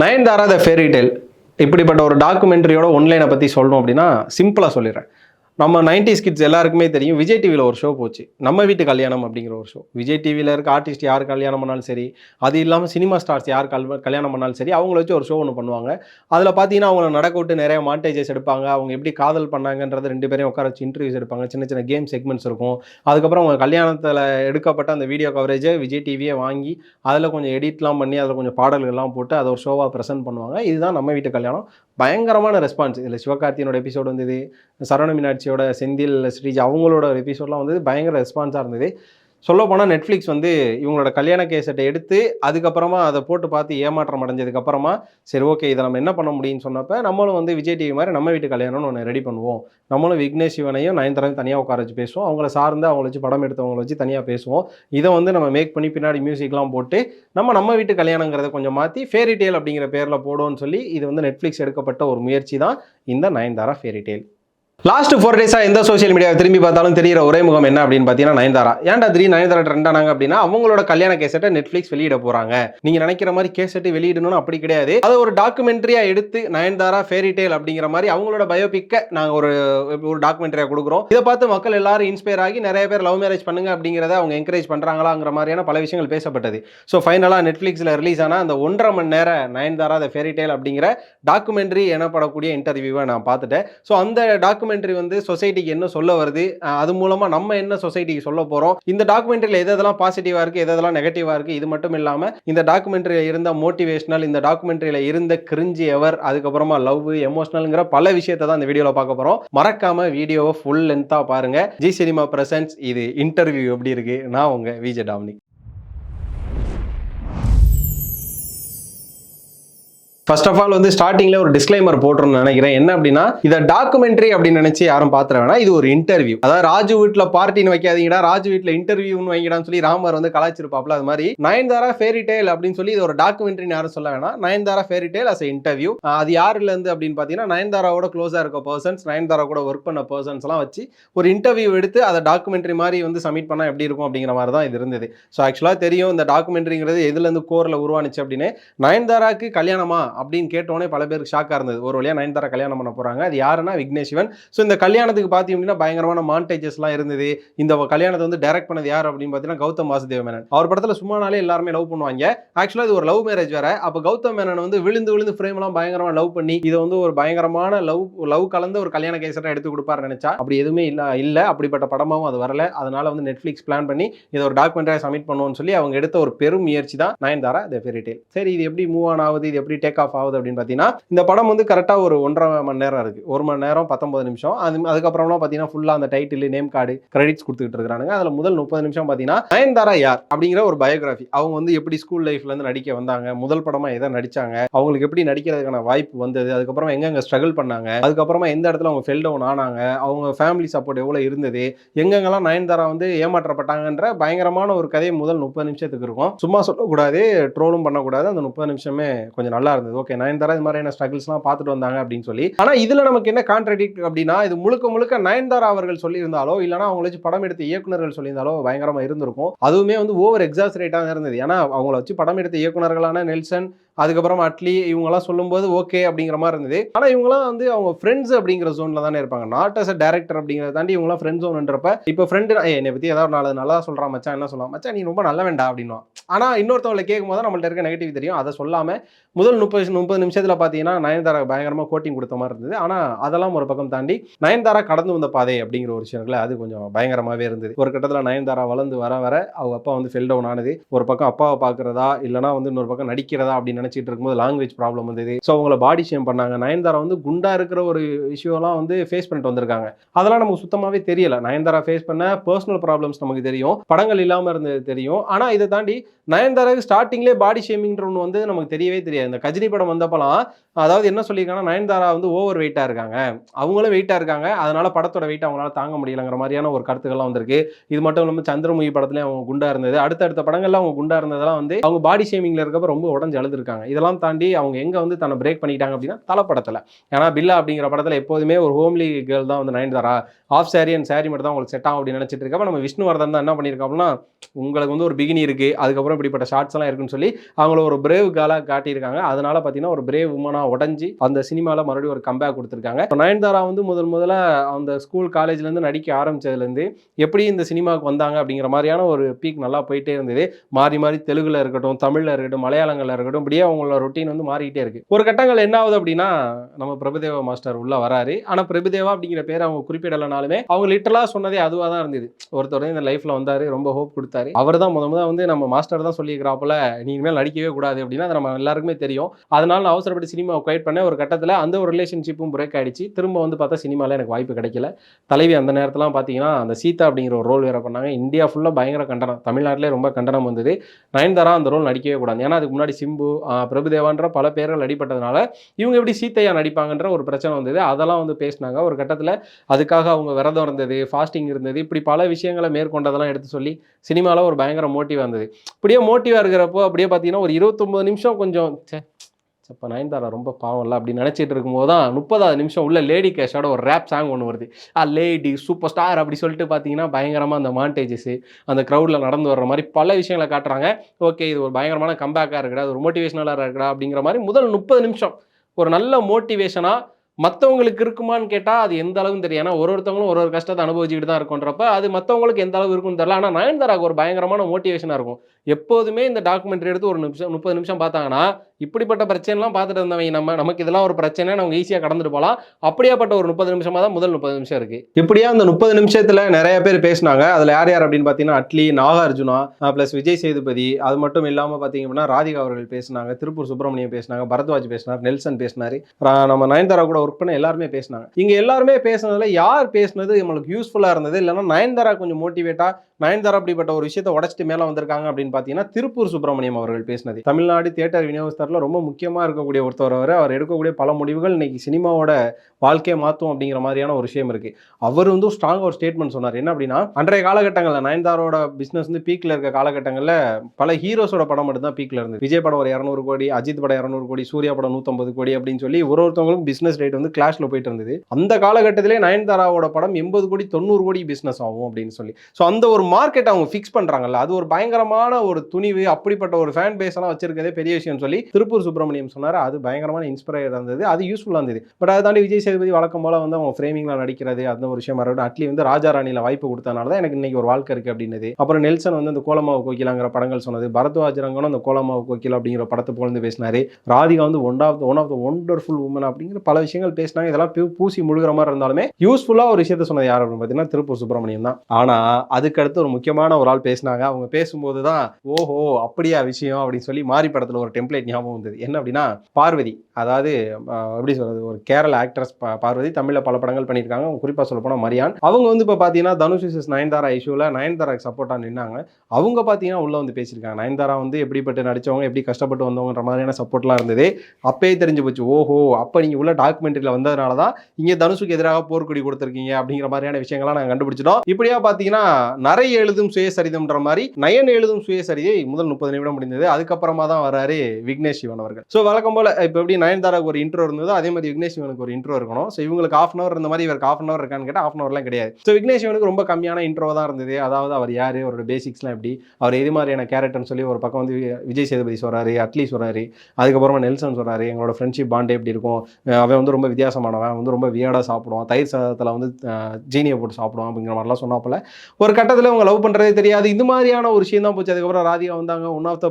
Nayanthara the fairy del இப்படிப்பட்ட ஒரு டாக்குமெண்ட்ரியோட ஒன்லைனை பற்றி சொல்லணும் அப்படின்னா சிம்பிளாக சொல்லிடுறேன். நம்ம 90s கிட்ஸ் எல்லாருக்குமே தெரியும். விஜய் டிவியில் ஒரு ஷோ போச்சு. நம்ம வீட்டு கல்யாணம் அப்படிங்கிற ஒரு ஷோ விஜய் டிவியில் இருக்க ஆர்டிஸ்ட் யார் கல்யாணம் பண்ணாலும் சரி அது இல்லாமல் சினிமா ஸ்டார்ஸ் யார் கல் கல்யாணம் பண்ணாலும் சரி அவங்கள வச்சு ஒரு ஷோ ஒன்று பண்ணுவாங்க. அதில் பார்த்தீங்கன்னா அவங்கள நடக்க விட்டு நிறைய மாண்டேஜஸ் எடுப்பாங்க. அவங்க எப்படி காதல் பண்ணாங்கன்றது ரெண்டு பேரையும் உட்கார வச்சு இன்டர்வியூஸ் எடுப்பாங்க. சின்ன சின்ன கேம் செக்மெண்ட்ஸ் இருக்கும். அதுக்கப்புறம் அவங்க கல்யாணத்தில் எடுக்கப்பட்ட அந்த வீடியோ கவரேஜை விஜய் டிவியை வாங்கி அதில் கொஞ்சம் எடிட்லாம் பண்ணி அதில் கொஞ்சம் பாடல்கள்லாம் போட்டு அதை ஒரு ஷோவாக ப்ரெசென்ட் பண்ணுவாங்க. இதுதான் நம்ம வீட்டு கல்யாணம். பயங்கரமான ரெஸ்பான்ஸ் இதில் சிவகார்த்தியனோட எபிசோடு வந்தது சரவண மீனாட்சியோட செந்தில் ஸ்ரீஜ் அவங்களோட எபிசோட்லாம் வந்தது பயங்கர ரெஸ்பான்ஸாக இருந்தது. சொல்ல போனால் நெட்ஃப்ளிக்ஸ் வந்து இவங்களோட கல்யாண கேசட்டை எடுத்து அதுக்கப்புறமா அதை போட்டு பார்த்து ஏமாற்றம் அடைஞ்சதுக்கப்புறமா சரி ஓகே இதை நம்ம என்ன பண்ண முடியும்னு சொன்னப்போ நம்மளும் வந்து விஜய் டிவி மாதிரி நம்ம வீட்டு கல்யாணம்னு ஒன்று ரெடி பண்ணுவோம். நம்மளும் விக்னேஷ் சிவனையும் நயன்தாரையும் தனியாக உட்கார வச்சு பேசுவோம். அவங்கள சார்ந்து அவங்கள வச்சு படம் எடுத்தவங்கள வச்சு தனியாக பேசுவோம். இதை வந்து நம்ம மேக் பண்ணி பின்னாடி மியூசிக்லாம் போட்டு நம்ம நம்ம வீட்டு கல்யாணங்கிறத கொஞ்சம் மாற்றி ஃபேரி டேல் அப்படிங்கிற பேரில் போடுவோம்னு சொல்லி இது வந்து நெட்ஃப்ளிக்ஸ் எடுக்கப்பட்ட ஒரு முயற்சி தான் இந்த Nayanthara fairy tale last four டேஸாக எந்த சோஷியல் மீடியாவை திரும்பி பார்த்தாலும் தெரியிற ஒரே முகம் என்ன அப்படின்னு பார்த்தீங்கன்னா நயன்தாரா. ஏன்டா திடீர் நயன்தாரா ட்ரெண்ட் ஆனாங்க அப்படின்னா அவங்களோட கல்யாண கேசட்டை நெட்ஃப்ளிக்ஸ் வெளியிட போகிறாங்க நீங்கள் நினைக்கிற மாதிரி கேசட்டு வெளியிடணும்னு அப்படி கிடையாது. அதை ஒரு டாக்குமெண்ட்ரியாக எடுத்து நயன்தாரா ஃபேரி டேல் அப்படிங்கிற மாதிரி அவங்களோட பயோபிக்கை நாங்கள் ஒரு ஒரு டாக்குமெண்ட்ரியாக கொடுக்குறோம். இதை பார்த்து மக்கள் எல்லாரும் இன்ஸ்பயர் ஆகி நிறைய பேர் லவ் மேரேஜ் பண்ணுங்க அப்படிங்கிறத அவங்க என்கரேஜ் பண்ணுறாங்களாங்கிற மாதிரியான பல விஷயங்கள் பேசப்பட்டது. ஸோ ஃபைனலாக நெட்ஃப்ளிக்ஸில் ரிலீஸ் ஆனால் அந்த ஒன்றரை மணி நேரம் நயன்தாரா த ஃபேரி டேல் அப்படிங்கிற டாக்குமெண்ட்ரி எனப்படக்கூடிய இன்டர்வியூவை நான் பார்த்துட்டேன். ஸோ அந்த டாக்குமெண்ட் டாக்குமெண்ட்ரி வந்து சொசைட்டிக்கு என்ன சொல்ல வருது? அது மூலமா நம்ம என்ன சொசைட்டிக்கு சொல்ல போறோம்? இந்த டாக்குமெண்ட்ரியில் எதெல்லாம் பாசிட்டிவா இருக்கு எதெல்லாம் நெகட்டிவா இருக்கு இது மட்டும் இல்லாம இந்த டாக்குமெண்ட்ரியில் இருந்த மோட்டிவேஷனல் இந்த டாக்குமெண்ட்ரியில் இருந்த கிரிஞ்சி எவர் அதுக்கப்புறமா லவ் எமோஷனல்ங்கிற பல விஷயத்தை தான் இந்த வீடியோவில் பார்க்க போறோம். மறக்காம வீடியோவை ஃபுல் லென்த்தாக பாருங்க. ஜி சினிமா பிரசன்ஸ் இது இன்டர்வியூ எப்படி இருக்கு? நான் உங்க விஜய் டாமினி ஃபர்ஸ்ட் ஆஃப் ஆல் வந்து ஸ்டார்டிங்ல ஒரு டிஸ்க்ளைமர் போட்டுருன்னு நினைக்கிறேன். என்ன அப்படின்னா இதை டாக்குமெண்ட்ரி அப்படின்னு நினைச்சு யாரும் பாத்துற இது ஒரு இன்டர்வியூ அதாவது ராஜு வீட்டுல பார்ட்டின்னு வைக்காதீங்கடா ராஜு வீட்டுல இன்டர்வியூன்னு வைங்கடான்னு சொல்லி ராமர் வந்து கலாச்சிருப்பாப்ல அது மாதிரி. நயன்தாரா ஃபேரி டேல் அப்படின்னு சொல்லி இது ஒரு டாக்குமெண்ட்ரின்னு யாரும் சொல்ல வேணாம். Nayanthara fairy tale as interview அது யாருல இருந்து அப்படின்னு பார்த்தீங்கன்னா நயன்தாராவோட க்ளோஸா இருக்க பர்சன்ஸ் நயன்தாரா கூட ஒர்க் பண்ண பர்சன்ஸ் எல்லாம் வச்சு ஒரு இன்டர்வியூ எடுத்து அதை டாக்குமெண்ட்ரி மாதிரி வந்து சப்மிட் பண்ணா எப்படி இருக்கும் அப்படிங்கிற மாதிரி தான் இது இருந்தது. ஸோ ஆக்சுவலாக தெரியும் இந்த டாக்குமெண்ட்ரிங்கிறது எதுல இருந்து கோரில் உருவானுச்சு அப்படின்னு. நயன்தாராக்கு கல்யாணமா? அப்படின்னு கேட்டோடனே பல பேருக்கு ஷாக்காக இருந்தது. ஒரு வழியாக நயன்தாரா கல்யாணம் பண்ண போகிறாங்க அது யாருன்னா விக்னேஷ் சிவன் ஸோ இந்த கல்யாணத்துக்கு பார்த்தீங்க அப்படின்னா பயங்கரமான மாண்டேஜஸ்லாம் இருந்தது. இந்த கல்யாணத்தை வந்து டைரக்ட் பண்ணது யார் அப்படின்னு பார்த்தீங்கன்னா கௌதம் வாசுதேவ மேனன் அவர் படத்தில் சும்மானாலே எல்லாருமே லவ் பண்ணுவாங்க. ஆக்சுவலாக இது ஒரு லவ் மேரேஜ் வேற. அப்போ கௌதம் மேனன் வந்து விழுந்து விழுந்து ஃப்ரேம்லாம் பயங்கரமாக லவ் பண்ணி இதை வந்து ஒரு பயங்கரமான லவ் லவ் கலந்த ஒரு கல்யாண கேசட்டாக எடுத்து கொடுப்பாரு நினைச்சா அப்படி எதுவுமே இல்லை இல்லை. அப்படிப்பட்ட படமாவும் அது வரல. அதனால வந்து நெட்ஃப்ளிக்ஸ் பிளான் பண்ணி இதை ஒரு டாக்குமெண்ட்டாக சப்மிட் பண்ணுவோம்னு சொல்லி அவங்க எடுத்த ஒரு பெரும் முயற்சி தான் நயன்தாரா த ஃபெரிடேல் சரி இது எப்படி மூவ் ஆன் ஆகுது? இது எப்படி டேக் ஆஃப் ஆகுது அப்படின்னு பார்த்தீங்கன்னா இந்த படம் வந்து கரெக்டாக ஒரு ஒன்றரை மணி நேரம் இருக்கு. ஒரு மணி நேரம் பத்தொன்பது நிமிஷம். அது அதுக்கப்புறம்லாம் பார்த்தீங்கன்னா ஃபுல்லாக அந்த டைட்டில் நேம் கார்டு கிரெடிட்ஸ் கொடுத்துட்டு இருக்கிறானுங்க. அதில் முதல் முப்பது நிமிஷம் பார்த்தீங்கன்னா நயன்தாரா யார் அப்படிங்கிற ஒரு பயோகிராஃபி அவங்க வந்து எப்படி ஸ்கூல் லைஃப்லேருந்து நடிக்க வந்தாங்க முதல் படமா எதை நடிச்சாங்க அவங்களுக்கு எப்படி நடிக்கிறதுக்கான வாய்ப்பு வந்தது அதுக்கப்புறம் எங்கெங்க ஸ்ட்ரகிள் பண்ணாங்க அதுக்கப்புறமா எந்த இடத்துல அவங்க ஃபெல் டவுன் ஆனாங்க அவங்க ஃபேமிலி சப்போர்ட் எவ்வளோ இருந்தது எங்கெங்கெல்லாம் நயன்தாரா வந்து ஏமாற்றப்பட்டாங்கன்ற பயங்கரமான ஒரு கதையை முதல் முப்பது நிமிஷத்துக்கு இருக்கும். சும்மா சொல்லக்கூடாது ட்ரோலும் பண்ணக்கூடாது. அந்த முப்பது நிமிஷமே கொஞ்சம் நல்லா இருந்தது. ஓகே நயன்தாரா இது மாதிரியான ஸ்ட்ரகிள்ஸ்லாம் பார்த்துட்டு வந்தாங்க அப்படின்னு சொல்லி. ஆனால் இதில் நமக்கு என்ன கான்ட்ரடிக்ட் அப்படின்னா இது முழுக்க முழுக்க நயன்தாரா அவர்கள் சொல்லியிருந்தாலோ இல்லைனா அவங்கள வச்சு படம் எடுத்த இயக்குனர்கள் சொல்லியிருந்தாலோ பயங்கரமாக இருந்திருக்கும். அதுவுமே வந்து ஓவர் எக்ஸாசரேட்டாக இருந்தது. ஏன்னா அவங்கள வச்சு படம் எடுத்த இயக்குனர்களான நெல்சன் அதுக்கப்புறம் அட்லி இவங்கெல்லாம் சொல்லும்போது ஓகே அப்படிங்கிற மாதிரி இருந்தது. ஆனால் இவங்களாம் வந்து அவங்க ஃப்ரெண்ட்ஸ் அப்படிங்கிற ஜோனில் தானே இருப்பாங்க. நாட் அஸ் அ டேரக்டர் அப்படிங்கிறத தாண்டி இவங்கலாம் ஃப்ரெண்ட் ஜோன்ன்றப்ப இப்போ ஃப்ரெண்டு என்னை பற்றி ஏதாவது நாலு நல்லா சொல்கிறான் மச்சான் என்ன சொல்லலாம் மச்சான் நீ ரொம்ப நல்ல வேண்டா அப்படின்னா ஆனால் இன்னொருத்தவங்களை கேட்கும் போது நம்மள்ட்ட இருக்க நெகட்டிவ் தெரியும். அதை சொல்லாமல் முதல் முப்பது முப்பது நிமிஷத்தில் பார்த்தீங்கன்னா நயன்தாரா பயங்கரமாக கோட்டிங் கொடுத்த மாதிரி இருந்தது. ஆனால் அதெல்லாம் ஒரு பக்கம் தாண்டி நயன்தாரா கடந்து வந்த பாதை அப்படிங்கிற ஒரு விஷயங்கள அது கொஞ்சம் பயங்கரமாகவே இருந்தது. ஒரு கட்டத்தில் நயன்தாரா வளர்ந்து வர வர அவங்க அப்பா வந்து ஃபெல் டவுன் ஆனது. ஒரு பக்கம் அப்பாவை பார்க்குறதா இல்லைனா வந்து இன்னொரு பக்கம் நடிக்கிறதா அப்படின்னு நினச்சிட்டு இருக்கும்போது லாங்குவேஜ் ப்ராப்ளம் வந்தது. ஸோ அவங்கள பாடி ஷேம் பண்ணாங்க. நயன்தாரா வந்து குண்டா இருக்கிற ஒரு விஷயம்லாம் வந்து ஃபேஸ் பண்ணிட்டு வந்திருக்காங்க. அதெல்லாம் நமக்கு சுத்தமாகவே தெரியல. நயன்தாரா ஃபேஸ் பண்ண பர்சனல் ப்ராப்ளம்ஸ் நமக்கு தெரியும். படங்கள் இல்லாமல் இருந்தது தெரியும். ஆனால் இதை தாண்டி நயன்தாராவுக்கு ஸ்டார்டிங்லேயே பாடி ஷேமிங்ன்ற ஒன்று வந்து நமக்கு தெரியவே தெரியாது. இந்த கஜினி படம் வந்தப்பலாம் அதாவது என்ன சொல்லியிருக்காங்கன்னா நயன்தாரா வந்து ஓவர் வெயிட்டாக இருக்காங்க. அவங்களும் வெயிட்டாக இருக்காங்க. அதனால படத்தோட வெயிட் அவங்களால தாங்க முடியலங்கிற மாதிரியான ஒரு கருத்துக்கள்லாம் வந்திருக்கு. இது மட்டும் இல்லாமல் சந்திரமுகி படத்துலேயும் அவங்க குண்டா இருந்தது. அடுத்தடுத்த படங்கள்லாம் அவங்க குண்டா இருந்ததெல்லாம் வந்து அவங்க பாடி ஷேமிங்ல இருக்கப்ப ரொம்ப உடஞ்சு அழுதுருக்காங்க. பண்ணிட்டாங்க. இதெல்லாம் தாண்டி அவங்க எங்கே வந்து தன்னை பிரேக் பண்ணிட்டாங்க அப்படின்னா தலை படத்தில் ஏன்னா பில்லா அப்படிங்கிற படத்தில் எப்போதுமே ஒரு ஹோம்லி கேர்ள் தான் வந்து நயன்தாரா? ஆஃப் சாரி அண்ட் சாரி மட்டும் தான் உங்களுக்கு செட் ஆகும் அப்படின்னு நினச்சிட்டு இருக்கப்ப நம்ம விஷ்ணுவர்தன் தான் என்ன பண்ணியிருக்காங்கன்னா உங்களுக்கு வந்து ஒரு பிகினி இருக்குது அதுக்கப்புறம் இப்படிப்பட்ட ஷார்ட்ஸ் எல்லாம் இருக்குன்னு சொல்லி அவங்கள ஒரு பிரேவ் காலாக காட்டியிருக்காங்க. அதனால பார்த்தீங்கன்னா ஒரு பிரேவ் உமனாக உடஞ்சி அந்த சினிமாவில் மறுபடியும் ஒரு கம்பேக் கொடுத்துருக்காங்க. இப்போ நயன்தாரா வந்து முதல் முதல்ல அந்த ஸ்கூல் காலேஜ்லேருந்து நடிக்க ஆரம்பிச்சதுலேருந்து எப்படி இந்த சினிமாவுக்கு வந்தாங்க அப்படிங்கிற மாதிரியான ஒரு பீக் நல்லா போயிட்டே இருந்தது. மாறி மாறி தெலுங்குல இருக்கட்டும் தமிழில் இருக்கட்டும் மலையாளங்களில் இருக்கட்டும் இப்படியே அவங்களோட ரொட்டீன் வந்து மாறிக்கிட்டே இருக்கு. ஒரு கட்டங்கள் என்ன ஆகுது அப்படின்னா நம்ம பிரபுதேவா மாஸ்டர் உள்ள வராரு. ஆனா பிரபுதேவா அப்படிங்கிற பேர் அவங்க குறிப்பிடலைனாலுமே அவங்க லிட்டலா சொன்னதே அதுவா தான் இருந்தது. ஒருத்தர் இந்த லைஃப்ல வந்தாரு ரொம்ப ஹோப் கொடுத்தாரு. அவர் தான் முத முத வந்து நம்ம மாஸ்டர் தான் சொல்லியிருக்கிறாப்புல நீ இனிமேல் நடிக்கவே கூடாது அப்படின்னா அது நம்ம எல்லாருக்குமே தெரியும். அதனால நான் அவசரப்பட்டு சினிமாவை குவைட் பண்ண ஒரு கட்டத்தில் அந்த ஒரு ரிலேஷன்ஷிப்பும் பிரேக் ஆயிடுச்சு. திரும்ப வந்து பார்த்தா சினிமாவில் எனக்கு வாய்ப்பு கிடைக்கல. தலைவி அந்த நேரத்துலாம் பார்த்தீங்கன்னா அந்த சீதா அப்படிங்கிற ஒரு ரோல் வேற பண்ணாங்க. இந்தியா ஃபுல்லாக பயங்கர கண்டனம். தமிழ்நாட்டிலே ரொம்ப கண்டனம் வந்தது. நயன்தாரா அந்த ரோல் நடிக்கவே கூடாது. ஏன்னா அதுக்கு முன்னாடி சிம்பு பிரபுதேவான்ற பல பேர்கள் அடிபட்டதுனால இவங்க எப்படி சீத்தையா நடிப்பாங்கன்ற ஒரு பிரச்சனை வந்தது. அதெல்லாம் வந்து பேசினாங்க. ஒரு கட்டத்தில் அதுக்காக அவங்க விரதம் இருந்தது ஃபாஸ்டிங் இருந்தது இப்படி பல விஷயங்களை மேற்கொண்டதெல்லாம் எடுத்து சொல்லி சினிமாவில் ஒரு பயங்கர மோட்டிவ் வந்தது இப்படியே மோட்டிவாக இருக்கிறப்போ அப்படியே பார்த்தீங்கன்னா ஒரு இருபத்தொம்பது நிமிஷம் கொஞ்சம் அப்போ இப்போ நயன்தாரா ரொம்ப பாவம்ல அப்படின்னு நினச்சிட்டு இருக்கும்போது தான் முப்பதாவது நிமிஷம் உள்ள லேடி கேஷோட ஒரு ரேப் சாங் ஒன்று வருது. ஆ லேடி சூப்பர் ஸ்டார் அப்படி சொல்லிட்டு பார்த்தீங்கன்னா பயங்கரமாக அந்த மாண்டேஜஸ் அந்த க்ரௌடில் நடந்து வர்ற மாதிரி பல விஷயங்களை காட்டுறாங்க. ஓகே இது ஒரு பயங்கரமான கம்பேக்காக இருக்கடா அது ஒரு மோட்டிவேஷனலாக இருக்கடா அப்படிங்கிற மாதிரி முதல் முப்பது நிமிஷம் ஒரு நல்ல மோட்டிவேஷனாக மற்றவங்களுக்கு இருக்குமான்னு கேட்டால் அது எந்த அளவுக்கு தெரியும். ஏன்னா ஒரு ஒருத்தவங்களும் ஒரு ஒரு கஷ்டத்தை அனுபவிச்சுக்கிட்டு தான் இருக்குன்றப்ப அது மற்றவங்களுக்கு எந்த அளவு இருக்குன்னு தெரியல. ஆனால் நயன்தாராக்கு ஒரு பயங்கரமான மோட்டிவேஷனாக இருக்கும். எப்போதுமே இந்த டாக்குமெண்ட்ரி எடுத்து ஒரு நிமிஷம் முப்பது நிமிஷம் பார்த்தாங்கன்னா இப்படிப்பட்ட பிரச்சனைலாம் பார்த்துட்டு இருந்தவங்க நம்ம நமக்கு இதெல்லாம் ஒரு பிரச்சனை நம்ம ஈஸியாக கடந்துட்டு போகலாம். அப்படியாப்பட்ட ஒரு முப்பது நிமிஷமாக தான் முதல் முப்பது நிமிஷம் இருக்குது இப்படியா அந்த முப்பது நிமிஷத்தில் நிறைய பேர் பேசினாங்க. அதில் யார் யார் அப்படின்னு பார்த்தீங்கன்னா அட்லி நாகார்ஜுனா ப்ளஸ் விஜய் சேதுபதி அது மட்டும் இல்லாமல் பார்த்தீங்க அப்படின்னா ராதிகா அவர்கள் பேசினாங்க திருப்பூர் சுப்பிரமணியம் பேசினாங்க பரத்வாஜ் பேசினார் நெல்சன் பேசினார். நம்ம நயன்தாரா கூட ஒர்க் பண்ண எல்லாருமே பேசினாங்க. இங்க எல்லாருமே பேசுனதுல யார் பேசுனது நம்மளுக்கு யூஸ்ஃபுல்லா இருந்தது? இல்லைன்னா நயன்தாரா கொஞ்சம் மோட்டிவேட்டா நயன்தாரா அப்படிப்பட்ட ஒரு விஷயத்தை உடச்சிட்டு மேலே வந்திருக்காங்க அப்படின்னு பார்த்தீங்கன்னா திருப்பூர் சுப்பிரமணியம் அவர்கள் பேசினது. தமிழ்நாடு தியேட்டர் விநியோகஸ்தரில் ரொம்ப முக்கியமா இருக்கக்கூடிய ஒருத்தர் அவர். அவர் எடுக்கக்கூடிய பல முடிவுகள் இன்னைக்கு சினிமாவோட வாழ்க்கையை மாற்றும் அப்படிங்கிற மாதிரியான ஒரு விஷயம் இருக்கு. அவர் வந்து ஸ்ட்ராங் ஒரு ஸ்டேட்மெண்ட் சொன்னார். என்ன அப்படின்னா அன்றைய காலகட்டங்களில் நயன்தாரோட பிசினஸ் வந்து பீக்கில் இருக்க காலகட்டங்களில் பல ஹீரோஸோட படம் மட்டும் தான் பீக்ல இருந்தது. விஜய் படம் ஒரு இரநூறு கோடி அஜித் படம் இரநூறு கோடி சூர்யா படம் நூற்றம்பது கோடி அப்படின்னு சொல்லி ஒரு ஒருத்தவங்களுக்கும் பிஸ்னஸ் ரேட் வந்து கிளாஷில் போயிட்டு இருந்தது. அந்த காலகட்டத்திலே நயன்தாராவோட படம் எண்பது கோடி தொண்ணூறு கோடி பிசினஸ் ஆகும் அப்படின்னு சொல்லி. ஸோ அந்த ஒரு மார்க்கெட் அவங்க ஃபிக்ஸ் பண்றாங்கல்ல அது ஒரு பயங்கரமான ஒரு துணிவு அப்படிப்பட்ட ஒரு ஃபேன் பேஸ் எல்லாம் வச்சிருக்கதே பெரிய விஷயம்னு சொல்லி திருப்பூர் சுப்பிரமணியம் சொன்னார். அது பயங்கரமான இன்ஸ்பயர் இருந்தது. அது யூஸ்ஃபுல்லாக இருந்தது. பட் அதை தாண்டி விஜய் சேதுபதி வழக்கம் போல வந்து அவங்க ஃப்ரேமிங்ல நடிக்கிறது அந்த ஒரு விஷயம் மறுபடியும் அட்லி வந்து ராஜா ராணியில வாய்ப்பு கொடுத்தனால தான் எனக்கு இன்னைக்கு ஒரு வாழ்க்கை இருக்கு அப்படின்னது. அப்புறம் நெல்சன் வந்து அந்த கோலமாவு கோகிலாங்கிற படங்கள் சொன்னது. பரத்வாஜ் ரங்கனும் அந்த கோலமாவு கோகிலா அப்படிங்கிற படத்தை புகழ்ந்து பேசினாரு. ராதிகா வந்து one of one of the wonderful woman அப்படிங்கிற பல விஷயங்கள் பேசினாங்க. இதெல்லாம் பூசி முழுகிற மாதிரி இருந்தாலுமே யூஸ்ஃபுல்லாக ஒரு விஷயத்த சொன்னது யார் அப்படின்னு பார்த்தீங்கன்னா திருப்பூர் சுப்பிரமணியம் தான். ஆனால் அதுக்கடுத்து ஒரு முக்கியமான ஒரு ஆள் பேசினாங்க. அவங்க பேசும்போது தான் ஓஹோ அப்படியா விஷயம் அப்படின்னு சொல்லி மாறி படத்தில் ஒரு டெம்ப்ளேட் ஞாபகம் வந்தது. என்ன அப்படின்னா பார்வதி. அதாவது எப்படி சொல்றது ஒரு கேரள ஆக்ட்ரஸ் பார்வதி தமிழில் பல படங்கள் பண்ணியிருக்காங்க. அவங்க குறிப்பாக சொல்ல போனால் மரியான். அவங்க வந்து இப்போ பார்த்தீங்கன்னா தனுஷ் விசஸ் நயன்தாரா இஷ்யூவில் நயன்தாராக்கு சப்போர்ட்டாக நின்னாங்க. அவங்க பார்த்தீங்கன்னா உள்ளே வந்து பேசியிருக்காங்க. நயன்தாரா வந்து எப்படிப்பட்டு நடித்தவங்க எப்படி கஷ்டப்பட்டு வந்தவங்கன்ற மாதிரியான சப்போர்ட்லாம் இருந்தது. அப்பயே தெரிஞ்சு போச்சு ஓஹோ அப்போ நீங்கள் உள்ள டாக்குமெண்ட்ரியில் வந்ததுனால தான் இங்கே தனுஷுக்கு எதிராக போர்க்கொடி கொடுத்துருக்கீங்க அப்படிங்கிற மாதிரியான விஷயங்கள்லாம் நாங்கள் கண்டுபிடிச்சிட்டோம். இப்படியா பார்த்தீங்கன்னா நிறைய எழுதும் சுயசரிதம்ன்ற மாதிரி நயன் எழுதும் சுயசரிதை முதல் முப்பது நிமிடம் முடிந்தது. அதுக்கப்புறமா தான் வராரு விக்னேஷ் சிவன் அவர்கள். ஸோ வழக்கம் போல இப்போ எப்படி நயன்தாராவுக்கு ஒரு இன்ட்ரோ இருந்ததோ அதே மாதிரி விக்னேஷ் சிவனுக்கு ஒரு இன்ட்ரோ இருக்கணும். ஸோ இவங்களுக்கு ஆஃப் அன் அவர் இருந்த மாதிரி இவருக்கு ஆஃப் அன் அவர் இருக்கான்னு கேட்டால் ஆஃப் அன் அவர்லாம் கிடையாது. ஸோ விக்னேஷ் சிவனுக்கு ரொம்ப கம்மியான இன்ட்ரோ தான் இருந்தது. அதாவது அவர் யார் அவரோட பேசிக்ஸ்லாம் எப்படி அவர் எது மாதிரியான கேரக்டர்னு சொல்லி ஒரு பக்கம் வந்து விஜய் சேதுபதி சொல்கிறாரு அட்லி சொல்கிறாரு அதுக்கப்புறமா நெல்சன் சொல்கிறாரு எங்களோட ஃப்ரெண்ட்ஷிப் பாண்டே எப்படி இருக்கும் அவன் வந்து ரொம்ப வித்தியாசமானவன் வந்து ரொம்ப வியாடாக சாப்பிடுவான் தயிர் சாதத்தில் வந்து ஜீனியை போட்டு சாப்பிடுவான் அப்படிங்கிற மாதிரிலாம் சொன்னாப்பில். ஒரு கட்டத்தில் அவங்க லவ் பண்ணுறதே தெரியாது. இது மாதிரியான ஒரு விஷயம் தான் போச்சு. அதுக்கப்புறம் ராதிகா வந்தாங்க. ஒன் ஆஃப் த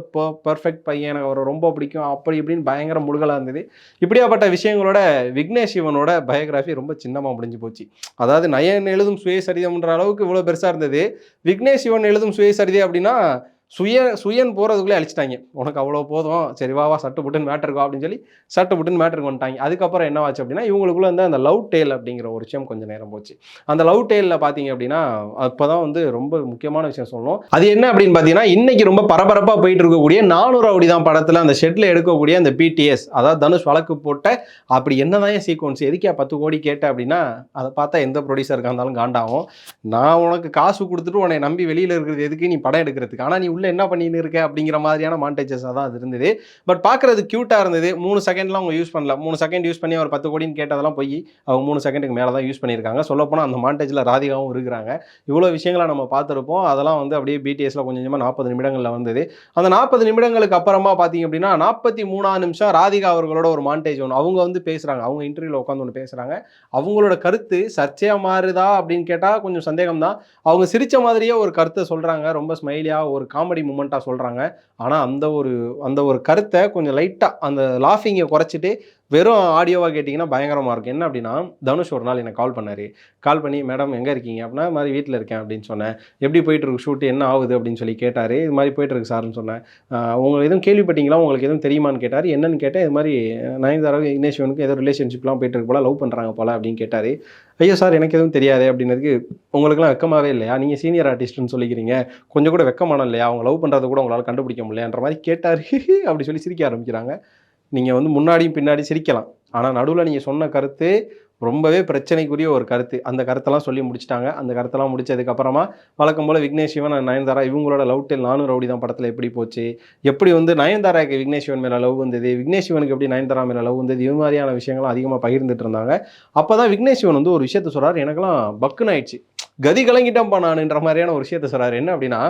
பர்ஃபெக்ட் பையன். எனக்கு அவரை ரொம்ப பிடிக்கும். அப்படி இப்படின்னு பயங்கர முழுகலாக இருந்தது. இப்படியாப்பட்ட விஷயங்களோட விக்னேஷ் சிவனோட பயோகிராஃபி ரொம்ப சின்னமாக முடிஞ்சு போச்சு. அதாவது நயன் எழுதும் சுயசரிதம்ன்ற அளவுக்கு இவ்வளோ பெருசாக இருந்தது. விக்னேஷ் சிவன் எழுதும் சுயசரிதை அப்படின்னா சுய சுயன் போகிறதுக்குள்ளே அழிச்சிட்டாங்க. உனக்கு அவ்வளோ போதும். சரி வா வா சட்டு புட்டுன்னு மேட்டர் அப்படின்னு சொல்லி சட்டு புட்டுன்னு மேட்டருக்கு வந்துட்டாங்க. அதுக்கப்புறம் என்ன ஆச்சு அப்படின்னா இவங்களுக்குள்ள வந்து அந்த லவ் டேல் அப்படிங்கிற ஒரு விஷயம் கொஞ்சம் நேரம் போச்சு. அந்த லவ் டேலில் பார்த்தீங்க அப்படின்னா அப்போ தான் வந்து ரொம்ப முக்கியமான விஷயம் சொல்லணும். அது என்ன அப்படின்னு பார்த்தீங்கன்னா இன்னைக்கு ரொம்ப பரபரப்பாக போயிட்டு இருக்கக்கூடிய நானூறு ரவுடி தான் படத்தில் அந்த ஷெட்டில் எடுக்கக்கூடிய அந்த பிடிஎஸ் அதாவது தனுஷ் வழக்கு போட்ட அப்படி என்னதான் சீக்வன்ஸ் எதுக்கே பத்து கோடி கேட்ட அப்படின்னா அதை பார்த்தா எந்த ப்ரொடியூசருக்காக இருந்தாலும் காண்டாகும் நான் உனக்கு காசு கொடுத்துட்டு உன்னை நம்பி வெளியில் இருக்கிறது எதுக்கு? நீ படம் எடுக்கிறதுக்கு. ஆனால் நீ உள்ள என்ன பண்ணின்னு இருக்க அப்படிங்கிற மாதிரியான மாண்டேஜஸாக தான் அது இருந்தது. பட் பார்க்குறது க்யூட்டாக இருந்தது. மூணு செகண்ட்லாம் அவங்க யூஸ் பண்ணல. மூணு செகண்ட் யூஸ் பண்ணி அவர் பத்து கோடின்னு கேட்டதெல்லாம் போய் அவங்க மூணு செகண்டுக்கு மேலே தான் யூஸ் பண்ணியிருக்காங்க. சொல்லப்போனால் அந்த மாண்டேஜில் ராதிகாவும் இருக்கிறாங்க. இவ்வளோ விஷயங்களை நம்ம பார்த்துருப்போம். அதெல்லாம் வந்து அப்படியே பிடிஎஸ்ல கொஞ்சம் கொஞ்சமாக நாற்பது நிமிடங்களில் வந்தது. அந்த நாற்பது நிமிடங்களுக்கு அப்புறமா பார்த்தீங்க அப்படின்னா நாற்பத்தி மூணாவது நிமிஷம் ராதிகா அவர்களோட ஒரு மாண்டேஜ் ஒன்று அவங்க வந்து பேசுகிறாங்க அவங்க இன்டர்வியூவில் உட்காந்து ஒன்று பேசுகிறாங்க அவங்களோட கருத்து சர்ச்சையாக மாறுதா அப்படின்னு கேட்டால் கொஞ்சம் சந்தேகம் தான் அவங்க சிரித்த மாதிரியே ஒரு கருத்தை சொல்கிறாங்க ரொம்ப ஸ்மைலியாக ஒரு காமெடி மூமெண்ட்டாக சொல்கிறாங்க ஆனால் அந்த ஒரு அந்த ஒரு கருத்தை கொஞ்சம் லைட்டாக அந்த லாஃபிங்கை குறைச்சிட்டு வெறும் ஆடியோவாக கேட்டிங்கன்னா பயங்கரமாக இருக்கும். என்ன அப்படின்னா தனுஷ் ஒரு நாள் எனக்கு கால் பண்ணார். கால் பண்ணி மேடம் எங்கே இருக்கீங்க? அப்படின்னா இது மாதிரி வீட்டில் இருக்கேன் அப்படின்னு சொன்னேன். எப்படி போயிட்டுருக்கு ஷூட் என்ன ஆகுது? அப்படின்னு சொல்லி கேட்டார். இது மாதிரி போயிட்டுருக்கு சார்னு சொன்னேன். ஆஹ் உங்களுக்கு எதுவும் கேள்விப்பட்டீங்களா? உங்களுக்கு எதுவும் தெரியுமான்னு கேட்டார். என்னன்னு கேட்டேன். இது மாதிரி நயன்தாரா இக்னேஷனுக்கு ஏதோ ரிலேஷன்ஷிப்லாம் போயிட்டு இருக்கு போல லவ் பண்ணுறாங்க போல அப்படின்னு கேட்டார். ஐயோ சார் எனக்கு எதுவும் தெரியாது அப்படின்னதுக்கு உங்களுக்குலாம் வெக்கமாகவே இல்லையா? நீங்கள் சீனியர் ஆர்டிஸ்ட்னு சொல்லிக்கிறீங்க. கொஞ்சம் கூட வெக்கமானம் இல்லையா? அவங்க லவ் பண்ணுறது கூட உங்களால் கண்டுபிடிக்க முடியலன்ற மாதிரி கேட்டார். அப்படி சொல்லி சிரிக்க ஆரம்பிக்கிறாங்க. நீங்கள் வந்து முன்னாடியும் பின்னாடி சிரிக்கலாம். ஆனால் நடுவில் நீங்கள் சொன்ன கருத்து ரொம்பவே பிரச்சனைக்குரிய ஒரு கருத்து. அந்த கருத்தெல்லாம் சொல்லி முடிச்சிட்டாங்க. அந்த கருத்தெல்லாம் முடிச்சதுக்கப்புறமா வழக்கம் போல் விக்னேஷ் சிவன் நயன்தாரா இவங்களோட லவ் டெல் நானும் ரவுடி தான் படத்தில் எப்படி போச்சு? எப்படி வந்து நயன்தாராக்கு விக்னேஷ் சிவன் மேலே லவ் வந்தது? விக்னேஷ் சிவனுக்கு எப்படி நயன்தாரா மேலே லவ் வந்தது? இது மாதிரியான விஷயங்கள்லாம் அதிகமாக பகிர்ந்துட்டு இருந்தாங்க. அப்போ தான் விக்னேஷ் சிவன் வந்து ஒரு விஷயத்த சொல்கிறார் எனக்கெல்லாம் பக்குன்னு ஆயிடுச்சு. கதி கலங்கிட்டேன்ப்பா நானுன்ற மாதிரியான ஒரு விஷயத்த சொல்கிறார் என்ன அப்படின்னா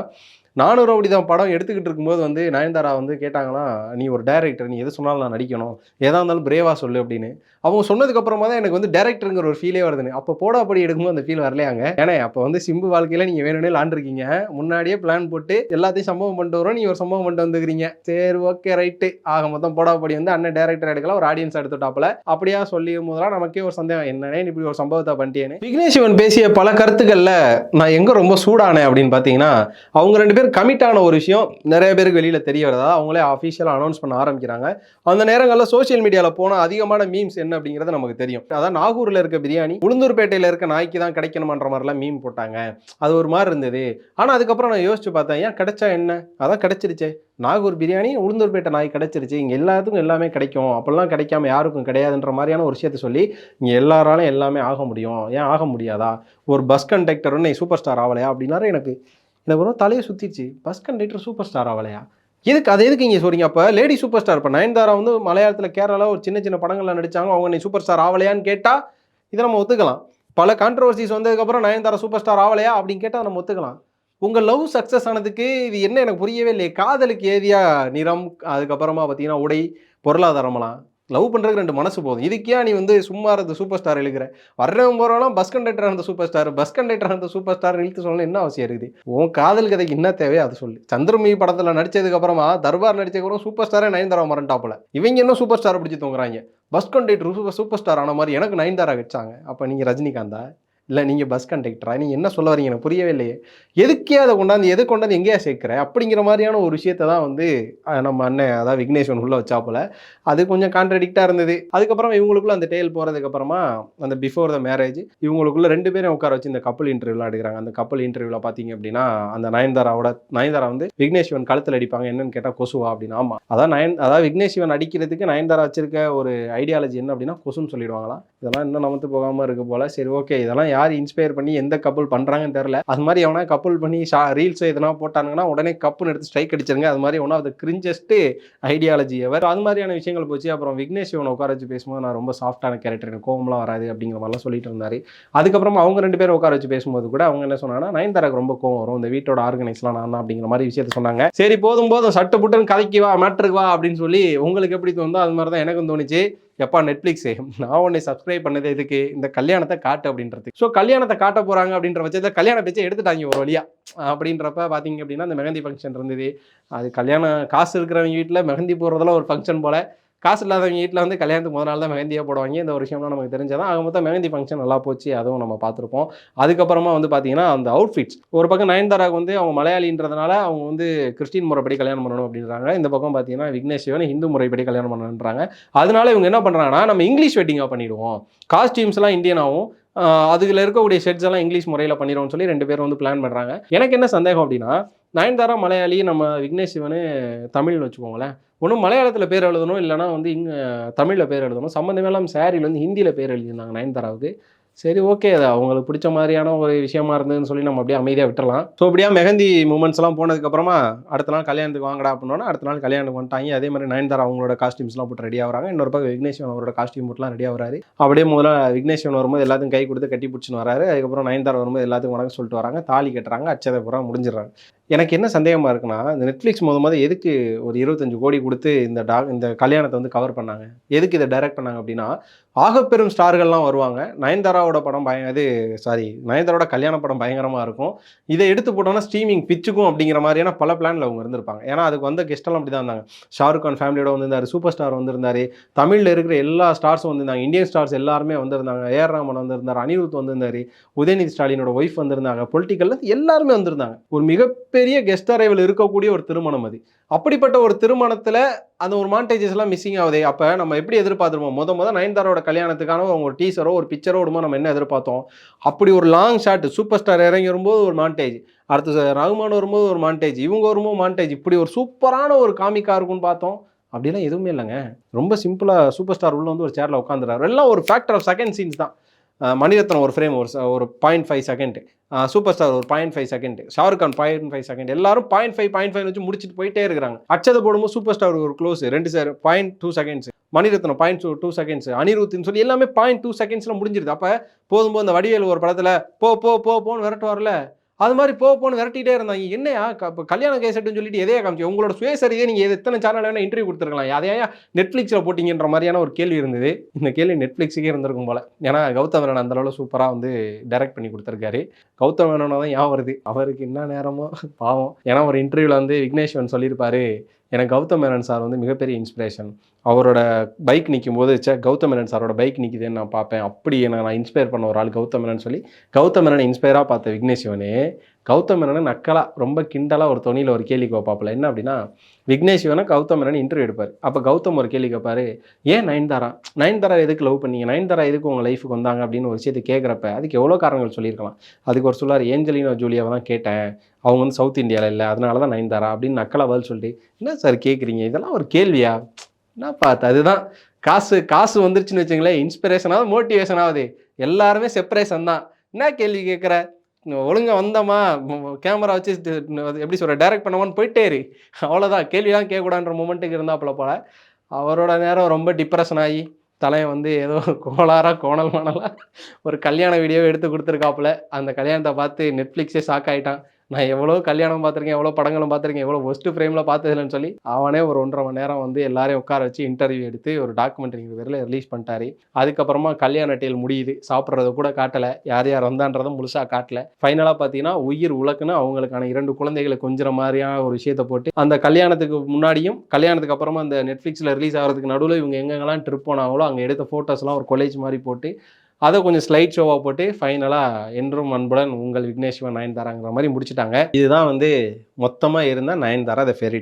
நானூறு ரவுடி தான் படம் எடுத்துக்கிட்டு இருக்கும்போது வந்து நயன்தாரா வந்து கேட்டாங்கன்னா நீ ஒரு டேரக்டர் நீ எது சொன்னாலும் நான் நடிக்கணும். எதாக இருந்தாலும் பிரேவாக சொல்லு அப்படின்னு. அவங்க சொன்னதுக்கு அப்புறமா தான் எனக்கு வந்து டேரக்டருங்கிற ஒரு ஃபீலே வருதுன்னு. அப்போ போடாப்படி எடுக்கும்போது அந்த ஃபீல் வரலையாங்க. ஏன்னா அப்போ வந்து சிம்பு வாழ்க்கையில் நீங்கள் வேணும்னே லாண்டிருக்கீங்க முன்னாடியே பிளான் போட்டு எல்லாத்தையும் சம்பவம் பண்ணிட்டு வரோம் நீ ஒரு சம்பவம் பண்ணிட்டு வந்துக்கிறீங்க. சரி ஓகே ரைட்டு ஆக மொத்தம் போடாப்படி வந்து அண்ணன் டேரக்டர் எடுக்கலாம் ஒரு ஆடியன்ஸ் எடுத்துட்டாப்புல. அப்படியா சொல்லியும் போதெல்லாம் நமக்கே ஒரு சந்தேகம். என்னன்னே இப்படி ஒரு சம்பவத்தை பண்ணிட்டேன்னு விக்னேஷ் சிவன் பேசிய பல கருத்துக்களில் நான் எங்கே ரொம்ப சூடானேன் அப்படின்னு பார்த்தீங்கன்னா அவங்க ரெண்டு பேரும் கமிட் ஆன ஒரு விஷயம். நிறைய பேருக்கு வெளியில் தெரிய வரதா அவங்களே அஃபிஷியலாக அனௌன்ஸ் பண்ண ஆரம்பிக்கிறாங்க. அந்த நேரங்களில் சோஷியல் மீடியாவில் போனால் அதிகமான மீம்ஸ் என்ன அப்படிங்கிறது நமக்கு தெரியும். அதான் நாகூரில் இருக்க பிரியாணி உளுந்தூர்பேட்டையில் இருக்க நாய்க்கு தான் கிடைக்கணுமன்ற மாதிரிலாம் மீம் போட்டாங்க. அது ஒரு மாதிரி இருந்தது. ஆனால் அதுக்கப்புறம் நான் யோசிச்சு பார்த்தேன் ஏன் கிடைச்சா என்ன? அதான் கிடைச்சிருச்சே. நாகூர் பிரியாணி உளுந்தூர்பேட்டை நாய் கிடைச்சிருச்சு. இங்கே எல்லாத்துக்கும் எல்லாமே கிடைக்கும். அப்போல்லாம் கிடைக்காம யாருக்கும் கிடையாதுன்ற மாதிரியான ஒரு விஷயத்த சொல்லி இங்கே எல்லாராலும் எல்லாமே ஆக முடியும். ஏன் ஆக முடியாதா? ஒரு பஸ் கண்டக்டர் நீ சூப்பர் ஸ்டார் ஆகலையா அப்படின்னாரு எனக்கு. இந்த ஒரு தலையை சுற்றிச்சு பஸ் கண்டக்டர் சூப்பர் ஸ்டார் ஆகலையா எதுக்கு அது எதுக்கு இங்கே சொல்கிறீங்க அப்போ? லேடி சூப்பர் ஸ்டார் இப்போ நயன்தாரா வந்து மலையாளத்தில் கேரளாவில் ஒரு சின்ன சின்ன படங்கள்ல நடித்தாங்க அவங்க நீ சூப்பர் ஸ்டார் ஆகலையான்னு கேட்டால் இதை நம்ம ஒத்துக்கலாம். பல கான்ட்ரவர்சிஸ் வந்ததுக்கப்புறம் நயன்தாரா சூப்பர் ஸ்டார் ஆகலையா அப்படின்னு கேட்டால் நம்ம ஒத்துக்கலாம். உங்கள் லவ் சக்ஸஸ் ஆனதுக்கு இது என்ன? எனக்கு புரியவே இல்லையே. காதலுக்கு ஏதியா நிறம் அதுக்கப்புறமா பார்த்தீங்கன்னா உடை பொருளாதாரமெல்லாம் லவ் பண்ணுறதுக்கு ரெண்டு மனசு போதும். இதுக்கே நீ வந்து சும்மா இருந்த சூப்பர் ஸ்டார் எழுகிற வர்றவன் போகிறவனா பஸ் கண்டக்டர் இருந்த சூப்பர் ஸ்டார் பஸ் கண்டக்டர் இருந்த சூப்பர் ஸ்டார் இழுத்து சொல்லணும் என்ன அவசியம் இருக்குது? உன் காதல் கதைக்கு என்ன தேவையோ அது சொல்லு. சந்திரமுகி படத்தில் நடித்ததுக்கப்புறமா தர்பார் நடிச்சதுக்கப்புறம் சூப்பர் ஸ்டாரே நயன்தாரா மறண்டாப்புல இவங்க என்ன சூப்பர் ஸ்டாரை பிடிச்சி தூங்குறாங்க? Bus conductor super super star ஆன மாதிரி எனக்கு நயன்தாரா வச்சாங்க அப்போ நீங்கள் ரஜினிகாந்தா? இல்லை நீங்கள் பஸ் கண்டக்டரா நீங்கள் என்ன சொல்ல வரீங்க எனக்கு புரியவே இல்லையே. எதுக்கே அதை கொண்டாந்து எது கொண்டாந்து எங்கேயா சேர்க்குற? அப்படிங்கிற மாதிரியான ஒரு விஷயத்தை தான் வந்து நம்ம அண்ணன் அதாவது விக்னேஸ்வன் உள்ளே வச்சாப்புல அது கொஞ்சம் கான்ட்ரடிக்டாக இருந்தது. அதுக்கப்புறம் இவங்களுக்குள்ள அந்த டேல் போகிறதுக்கு அப்புறமா அந்த பிஃபோர் த மேரேஜ் இவங்களுக்குள்ள ரெண்டு பேரும் உட்கார வச்சு இந்த கப்பல் இன்டர்வியூலாம் எடுக்கிறாங்க. அந்த கப்பல் இன்டர்வியூவில் பார்த்தீங்க அப்படின்னா அந்த நயன்தாராவோட நயன்தாரா வந்து விக்னேஸ்வன் கழுத்தில் அடிப்பாங்க என்னன்னு கேட்டால் கொசுவா அப்படின்னு. ஆமாம் அதான் நயன் அதாவது விக்னேஸ்வன் அடிக்கிறதுக்கு நயன்தாரா வச்சிருக்க ஒரு ஐடியாலஜி என்ன அப்படின்னா கொசுன்னு சொல்லிடுவாங்களாம். இதெல்லாம் இன்னும் நமத்து போகாமல் இருக்க போல. சரி ஓகே இதெல்லாம் யார் இன்ஸ்பயர் பண்ணி எந்த கப்பல் பண்ணுறாங்கன்னு தெரில அது மாதிரி எவனா கப்பல் பண்ணி ஷா ரீல்ஸ் எதனா போட்டானுங்கன்னா உடனே கப்புன்னு எடுத்து ஸ்ட்ரைக் அடிச்சிருங்க. அது மாதிரி one of the cringiest ideology ever அது மாதிரியான விஷயங்கள் போச்சு. அப்புறம் விக்னேஷ் இவனை உட்கார வச்சு பேசும்போது நான் ரொம்ப சாஃப்டான கேரக்டர் எனக்கு கோவம்லாம் வராது அப்படிங்கிற மாதிரிலாம் சொல்லிட்டு இருந்தார். அதுக்கப்புறமா அவங்க ரெண்டு பேரும் உட்கார வச்சு பேசும்போது கூட அவங்க என்ன சொன்னாங்கன்னா நயன்தாராக்கு ரொம்ப கோவம் வரும். இந்த வீட்டோட ஆர்கனைஸ்லாம் நான் தான் அப்படிங்கிற மாதிரி விஷயத்த சொன்னாங்க. சரி போதும் போதும். சட்டு புட்டுன்னு கதைக்கு வா மேட்ருக்கு வா அப்படின்னு சொல்லி உங்களுக்கு எப்படி தோணுதோ அது மாதிரி தான் எனக்கும் தோணுச்சு. எப்பா நெட்ஃப்ளிக்ஸே நான் உன்னை சப்ஸ்கிரைப் பண்ணது எதுக்கு? இந்த கல்யாணத்தை காட்டு அப்படின்றது ஸோ கல்யாணத்தை காட்ட போகிறாங்க அப்படின்ற பட்சத்தில் கல்யாண பேச்சை எடுத்துட்டாங்க ஒரு வழியா. அப்படின்றப்ப பார்த்தீங்க அப்படின்னா அந்த மெகந்தி ஃபங்க்ஷன் இருந்தது. அது கல்யாணம் காசு இருக்கிறவங்க வீட்டில் மெஹந்தி போடுறதெல்லாம் ஒரு ஃபங்க்ஷன் போல். காசு இல்லாதவங்க வீட்டில் வந்து கல்யாணத்துக்கு முதல் நாள் தான் மெஹந்தியாக போடுவாங்க. இந்த ஒரு விஷயம்லாம் நமக்கு தெரிஞ்சதான். ஆக மொத்தம் மெஹந்தி ஃபங்க்ஷன் நல்லா போச்சு. அதுவும் நம்ம பார்த்துருப்போம். அதுக்கப்புறமா வந்து பார்த்தீங்கன்னா அந்த அவுட்ஃபிட்ஸ் ஒரு பக்கம் நயன்தாராவுக்கு வந்து அவங்க மலையாளின்றதுனால அவங்க வந்து கிறிஸ்டின் முறைப்படி கல்யாணம் பண்ணணும் அப்படின்றாங்க. இந்த பக்கம் பார்த்தீங்கன்னா விக்னேஷ் சிவன் ஹிந்து முறைப்படி கல்யாணம் பண்ணணுன்றாங்க அதனால இவங்க என்ன பண்ணுறாங்கன்னா நம்ம இங்கிலீஷ் வெட்டிங்காக பண்ணிடுவோம். காஸ்டியூம்ஸ்லாம் இந்தியனாகவும் அதுல இருக்கக்கூடிய ஷெட்ஸ் எல்லாம் இங்கிலீஷ் முறையில் பண்ணிடுவோம்னு சொல்லி ரெண்டு பேரும் வந்து பிளான் பண்ணுறாங்க எனக்கு என்ன சந்தேகம் அப்படின்னா நயன்தாரா மலையாளி நம்ம விக்னேஷ் சிவனு தமிழ்னு வச்சுக்கோங்களேன். ஒன்றும் மலையாளத்தில் பேர் எழுதணும் இல்லைனா வந்து இங்கே தமிழில் பேர் எழுதணும். சம்மந்தமே இல்லாமல் சாரியில் வந்து ஹிந்தியில் பேர் எழுதியிருந்தாங்க நயன்தாராவுக்கு. சரி ஓகே அது அவங்களுக்கு பிடிச்ச மாதிரியான ஒரு விஷயமா இருந்ததுன்னு சொல்லி நம்ம அப்படியே அமைதியாக விட்டுறலாம். ஸோ அப்படியே மெஹந்தி மூமெண்ட்ஸ்லாம் போனதுக்கப்புறமா அடுத்த நாள் கல்யாணத்துக்கு வாங்கடா அப்படின்னா அடுத்த நாள் கல்யாணத்துக்கு வந்துட்டாங்க. அதே மாதிரி நயன்தாரா அவங்களோட காஸ்டியூம்ஸ்லாம் போட்டு ரெடி ஆகுறாங்க. இன்னொரு பக்கம் விக்னேஷ்வன் அவரோட காஸ்டியூம் போட்டுலாம் ரெடி ஆகிறாரு. அப்படியே முதல்ல விக்னேஷ்வன் வரும்போது எல்லாத்தையும் கை கொடுத்து கட்டி பிடிச்சின்னு வராரு. அதுக்கப்புறம் நயன்தாரா வரும்போது எல்லாத்துக்கும் வணக்கம் சொல்லிட்டு வராங்க. தாலி கட்டுறாங்க. அச்சதை பூரா முடிஞ்சிடுறாங்க. எனக்கு என்ன சந்தேகமாக இருக்குன்னா இந்த நெட்ஃப்ளிக்ஸ் முத முத எதுக்கு ஒரு இருபத்தஞ்சு கோடி கொடுத்து இந்த டா இந்த கல்யாணத்தை வந்து கவர் பண்ணாங்க? எதுக்கு இதை டைரக்ட் பண்ணாங்க அப்படின்னா ஆகப்பெரும் ஸ்டார்கள்லாம் வருவாங்க. நயன்தாராவோட படம் பய இது சாரி நயன்தாராவோட கல்யாண படம் பயங்கரமாக இருக்கும். இதை எடுத்து போட்டோம்னா ஸ்ட்ரீமிங் பிச்சுக்கும் அப்படிங்கிற மாதிரியான பல பிளானில் அவங்க இருந்திருப்பாங்க. ஏன்னா அதுக்கு வந்த கெஸ்டெல்லாம் அப்படி தான் இருந்தாங்க. ஷாருக் கான் ஃபேமிலியோட வந்திருந்தாரு சூப்பர் ஸ்டார் வந்திருந்தார். தமிழில் இருக்கிற எல்லா ஸ்டார்ஸும் வந்திருந்தாங்க. இந்தியன் ஸ்டார்ஸ் எல்லாருமே வந்திருந்தாங்க. ஏஆர் ராமன் வந்திருந்தார் அனிருத் வந்திருந்தார் உதயநிதி ஸ்டாலினோட ஒய்ஃப் வந்திருந்தாங்க. பொலிட்டிக்கலில் எல்லாருமே வந்திருந்தாங்க. ஒரு மிகப்பெரிய கெஸ்ட் அரைவில் இருக்கக்கூடிய ஒரு திருமணம் அது. அப்படிப்பட்ட ஒரு திருமணத்தில் அந்த ஒரு மாண்டேஜஸ் எல்லாம் மிஸ்ஸிங் ஆகுதே. அப்போ நம்ம எப்படி எதிர்பார்த்துருப்போம்? முத முத நயன்தாரோட கல்யாணத்துக்கான ஒரு டீசரோ ஒரு பிக்சரோ விடுமோ நம்ம என்ன எதிர்பார்த்தோம்? அப்படி ஒரு லாங் ஷாட் சூப்பர் ஸ்டார் இறங்கி வரும்போது ஒரு மாண்டேஜ் அடுத்து ரகுமான் வரும்போது ஒரு மாண்டேஜ் இவங்க வரும்போது மாண்டேஜ் இப்படி ஒரு சூப்பரான ஒரு காமிக்கா இருக்கும்னு பார்த்தோம். அப்படிலாம் எதுவுமே இல்லைங்க. ரொம்ப சிம்பிளாக சூப்பர் ஸ்டார் உள்ள வந்து ஒரு சேரில் உட்காந்துறாரு எல்லாம் ஒரு ஃபேக்டர் ஆஃப் செகண்ட் சீன்ஸ் தான். மணிரத்னம் ஒரு ஃப்ரேம் ஒரு ஒரு point five second super star ஒரு point five second Shahrukh Khan point five second எல்லாரும் பாயிண்ட் ஃபைவ் பாயிண்ட் ஃபைவ் வச்சு முடிச்சுட்டு போயிட்டே இருக்கிறாங்க. அச்சதை போடும்போது சூப்பர் ஸ்டார் ஒரு க்ளோஸ் ரெண்டு sir point two seconds Maniratnam point two two seconds அனிருத்னு சொல்லி எல்லாமே பாயிண்ட் டூ செகண்ட்ஸில் முடிஞ்சிருது. அப்போ போதும் போது அந்த வடிவேல் ஒரு படத்தில் போ போ போ போன்னு விரட்டு வரல. அது மாதிரி போக போன்னு விரட்டிகிட்டே இருந்தாங்க. என்னையா? க- கல்யாணம் கல்யாண கேசட்டுன்னு சொல்லிட்டு எதையா காமிச்சு? உங்களோட சுயசரியே நீங்கள் எது எத்தனை சேனல் வேணால் இன்டர்வியூ கொடுத்துருக்கலாம். அதையா நெட்ஃப்ளிக்ஸில் போட்டிங்கன்ற மாதிரியான ஒரு கேள்வி இருந்தது. இந்த கேள்வி நெட்ஃப்ளிக்ஸுக்கே இருந்திருக்கும் போல. ஏன்னா கௌதம் மேனன் அந்த அளவில் சூப்பராக வந்து டைரக்ட் பண்ணி கொடுத்துருக்காரு. கௌதம் மேனனை தான் ஞாபகம் வருது? அவருக்கு என்ன நேரமோ? பாவம். ஏன்னா ஒரு இன்டர்வியூவில் வந்து விக்னேஷ்வன் சொல்லியிருப்பாரு எனக்கு கௌதம் மேனன் சார் வந்து மிகப்பெரிய இன்ஸ்பிரேஷன் அவரோட பைக் நிற்கும் போது சே கௌதம் மேனன் சாரோட பைக் நிற்குதுன்னு நான் பார்ப்பேன். அப்படி என்ன நான் இன்ஸ்பயர் பண்ண ஒரு ஆள் கௌதம் மேனன் சொல்லி கௌதம் மேனன் இன்ஸ்பயராக பார்த்த விக்னேஸ்வனே கௌதம் மேனனை நக்கலா ரொம்ப கிண்டலாக ஒரு தொனியில் ஒரு கேள்வி கேட்பாப்பில் என்ன அப்படின்னா விக்னேஸ்வரனை கௌதம் மேனன் இன்டர்வியூ எடுப்பார். அப்போ கௌதம் ஒரு கேள்வி கேட்பார் ஏன் நயன்தாரா? நயன்தாரா எதுக்கு லவ் பண்ணீங்க? நயன்தாரா எதுக்கு உங்கள் லைஃபுக்கு வந்தாங்க? அப்படின்னு ஒரு விஷயத்தை கேட்குறப்ப அதுக்கு எவ்வளோ காரணங்கள் சொல்லியிருக்கலாம். அதுக்கு ஒரு சொல்லார் ஏஞ்சலினோ ஜூலியாவை தான் கேட்டேன். அவங்க வந்து சவுத் இந்தியாவில் இல்லை அதனால தான் நயன்தாரா அப்படின்னு நக்கலா பதில் சொல்லிட்டு என்ன சார் கேட்குறீங்க இதெல்லாம் ஒரு கேள்வியா? என்ன பார்த்து அதுதான். காசு காசு வந்துருச்சுன்னு வச்சுங்களேன் இன்ஸ்பிரேஷனாவது மோட்டிவேஷனாவது எல்லாருமே செப்பரேஷன் தான். என்ன கேள்வி கேட்குற ஒழுங்கா வந்தோமா கேமரா வச்சு எப்படி சொல்கிறேன் டைரக்ட் பண்ணவான்னு போயிட்டே இரு. அவ்வளோதான் கேள்விலாம் கேட்கக்கூடாதுன்ற மூமெண்ட்டுக்கு இருந்தாப்புல போல. அவரோட நேரம் ரொம்ப டிப்ரெஷன் ஆகி தலையை வந்து ஏதோ கோளாராக கோணல் மணலாக ஒரு கல்யாண வீடியோ எடுத்து கொடுத்துருக்காப்புல. அந்த கல்யாணத்தை பார்த்து நெட்ஃப்ளிக்ஸே ஷாக் ஆகிட்டான் நான் எவ்வளோ கல்யாணம் பார்த்துருக்கேன் எவ்வளோ படங்களும் பார்த்துருக்கேன் எவ்வளோ ஃபஸ்ட்டு ஃப்ரேமில் பார்த்ததில்லன்னு சொல்லி அவனே ஒரு ஒன்றரை மணி நேரம் வந்து எல்லாரையும் உட்கார வச்சு இன்டர்வியூ எடுத்து ஒரு டாக்குமெண்ட்ரிங்கிற பேரில் ரிலீஸ் பண்ணிட்டாரு. அதுக்கப்புறமா கல்யாண டேல் முடியுது. சாப்பிட்றத கூட காட்டலை. யார் யார் வந்தான்றதும் முழுசாக காட்டலை. ஃபைனலாக பார்த்தீங்கன்னா உயிர் உலக்குன்னு அவங்களுக்கான இரண்டு குழந்தைகளை கொஞ்சம் மாதிரியான ஒரு விஷயத்தை போட்டு அந்த கல்யாணத்துக்கு முன்னாடியும் கல்யாணத்துக்கு அப்புறமா அந்த நெட்ஃப்ளிக்ஸில் ரிலீஸ் ஆகிறதுக்கு நடுவில் இவங்க எங்கெங்கெல்லாம் ட்ரிப் போனாங்களோ அங்கே எடுத்த ஃபோட்டோஸ்லாம் ஒரு கொலேஜ் மாதிரி போட்டு அதை கொஞ்சம் ஸ்லைட் ஷோவாக போட்டு ஃபைனலாக என்றும் அன்புடன் உங்கள் விக்னேஸ்வன் நயன்தாராங்கிற மாதிரி முடிச்சிட்டாங்க. இதுதான் வந்து மொத்தமாக இருந்தால் நயன்தாரா த ஃபேரி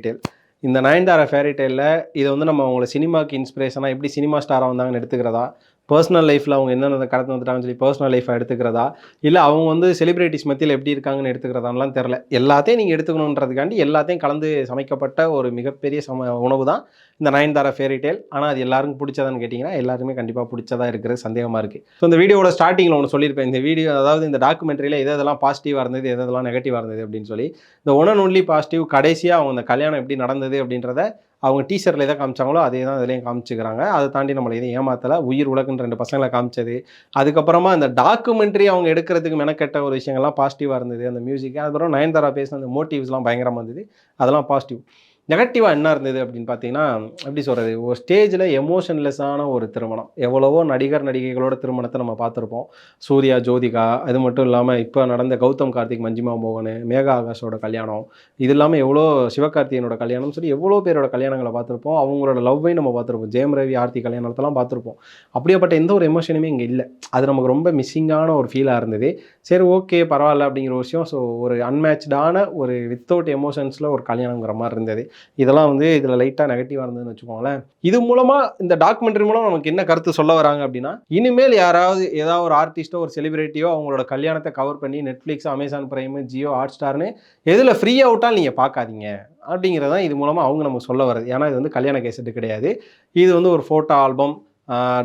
இந்த நயன்தாரா ஃபேரிடெயிலில் இதை வந்து நம்ம அவங்கள சினிமாக்கு இன்ஸ்பிரேஷனாக எப்படி சினிமா ஸ்டாராக வந்தாங்கன்னு எடுத்துக்கிறதா? பர்சனல் லைஃப்பில் அவங்க என்னென்ன கடந்து வந்துட்டாங்கன்னு சொல்லி பர்சனல் லைஃப்பை எடுத்துக்கிறதா? இல்லை அவங்க வந்து செலிப்ரிட்டிஸ் மத்தியில் எப்படி இருக்காங்கன்னு எடுத்துக்கிறதான்லாம் தெரில எல்லாத்தையும் நீங்கள் எடுத்துக்கணுன்றதுக்காண்டி எல்லாத்தையும் கலந்து சமைக்கப்பட்ட ஒரு மிகப்பெரிய சம உணவு தான் இந்த நயன்தாரா ஃபேரி டேல் ஆனால் அது எல்லாருக்கும் பிடிச்சதான்னு கேட்டிங்கன்னா எல்லாருமே கண்டிப்பாக பிடிச்சதா இருக்கிற சந்தேகமாக இருக்குது ஸோ இந்த வீடியோட ஸ்டார்டிங்கில் ஒன்று சொல்லியிருப்பேன். இந்த வீடியோ அதாவது இந்த டாக்குமெண்ட்ரியில் எது எதெல்லாம் பாசிட்டிவாக இருந்தது எது எதெல்லாம் நெகட்டிவாக இருந்தது அப்படின்னு சொல்லி இந்த ஒன் அண்ட் ஒன்லி பாசிட்டிவ் கடைசியாக அவங்க இந்த கல்யாணம் எப்படி நடந்தது அப்படின்றத அவங்க டீச்சரில் எதை காமிச்சாங்களோ அதே தான் இதுலேயும் காமிச்சுக்கிறாங்க. அதை தாண்டி நம்மளை எதுவும் ஏமாத்தலை. உயிர் உலகன்னு ரெண்டு பசங்களை காமிச்சது. அதுக்கப்புறமா அந்த டாக்குமெண்ட்ரி அவங்க எடுக்கிறதுக்கு மெனக்கெட்ட ஒரு விஷயங்கள்லாம் பாசிட்டிவாக இருந்தது. அந்த மியூசிக் அதுக்கப்புறம் நயன்தாரா பேசின அந்த மோட்டிவ்ஸ்லாம் பயங்கரமாக இருந்தது. அதெல்லாம் பாசிட்டிவ் நெகட்டிவாக என்ன இருந்தது அப்படின்னு பார்த்தீங்கன்னா எப்படி சொல்கிறது ஒரு ஸ்டேஜில் எமோஷன்லெஸ்ஸான ஒரு திருமணம். எவ்வளவோ நடிகர் நடிகைகளோட திருமணத்தை நம்ம பார்த்துருப்போம். சூர்யா ஜோதிகா அது மட்டும் இல்லாமல் இப்போ நடந்த கௌதம் கார்த்திக் மஞ்சிமா மோகன் மேகா ஆகாஷோட கல்யாணம். இது இல்லாமல் எவ்வளோ சிவகார்த்திகனோட கல்யாணம் சொல்லி எவ்வளோ பேரோட கல்யாணங்களை பார்த்துருப்போம். அவங்களோட லவ்வையும் நம்ம பார்த்துருப்போம். ஜெயம் ரவி ஆர்த்தி கல்யாணத்தெல்லாம் பார்த்துருப்போம். அப்படியேப்பட்ட எந்த ஒரு எமோஷனுமே இங்கே இல்லை. அது நமக்கு ரொம்ப மிஸ்ஸிங்கான ஒரு ஃபீலாக இருந்தது. சரி ஓகே பரவாயில்ல அப்படிங்கிற ஒரு விஷயம். ஸோ ஒரு அன்மேட்ச்டான ஒரு வித்தவுட் எமோஷன்ஸில் ஒரு கல்யாணங்கிற மாதிரி இருந்தது. இதெல்லாம் வந்து இதில் லைட்டாக நெகட்டிவாக இருந்ததுன்னு வச்சுக்கோங்களேன். இது மூலமாக இந்த டாக்குமெண்ட்ரி மூலம் நமக்கு என்ன கருத்து சொல்ல வராங்க அப்படின்னா இனிமேல் யாராவது ஏதாவது ஒரு ஆர்டிஸ்ட்டோ ஒரு செலிபிரிட்டியோ அவங்களோட கல்யாணத்தை கவர் பண்ணி Netflix Amazon prime Jio hot ஸ்டார்னு எதில் ஃப்ரீ அவுட்டால் நீங்கள் பார்க்காதீங்க. அப்படிங்கிறதான் இது மூலமாக அவங்க நமக்கு சொல்ல வருது ஏன்னா இது வந்து கல்யாண கேசட்டு கிடையாது. இது வந்து ஒரு ஃபோட்டோ ஆல்பம்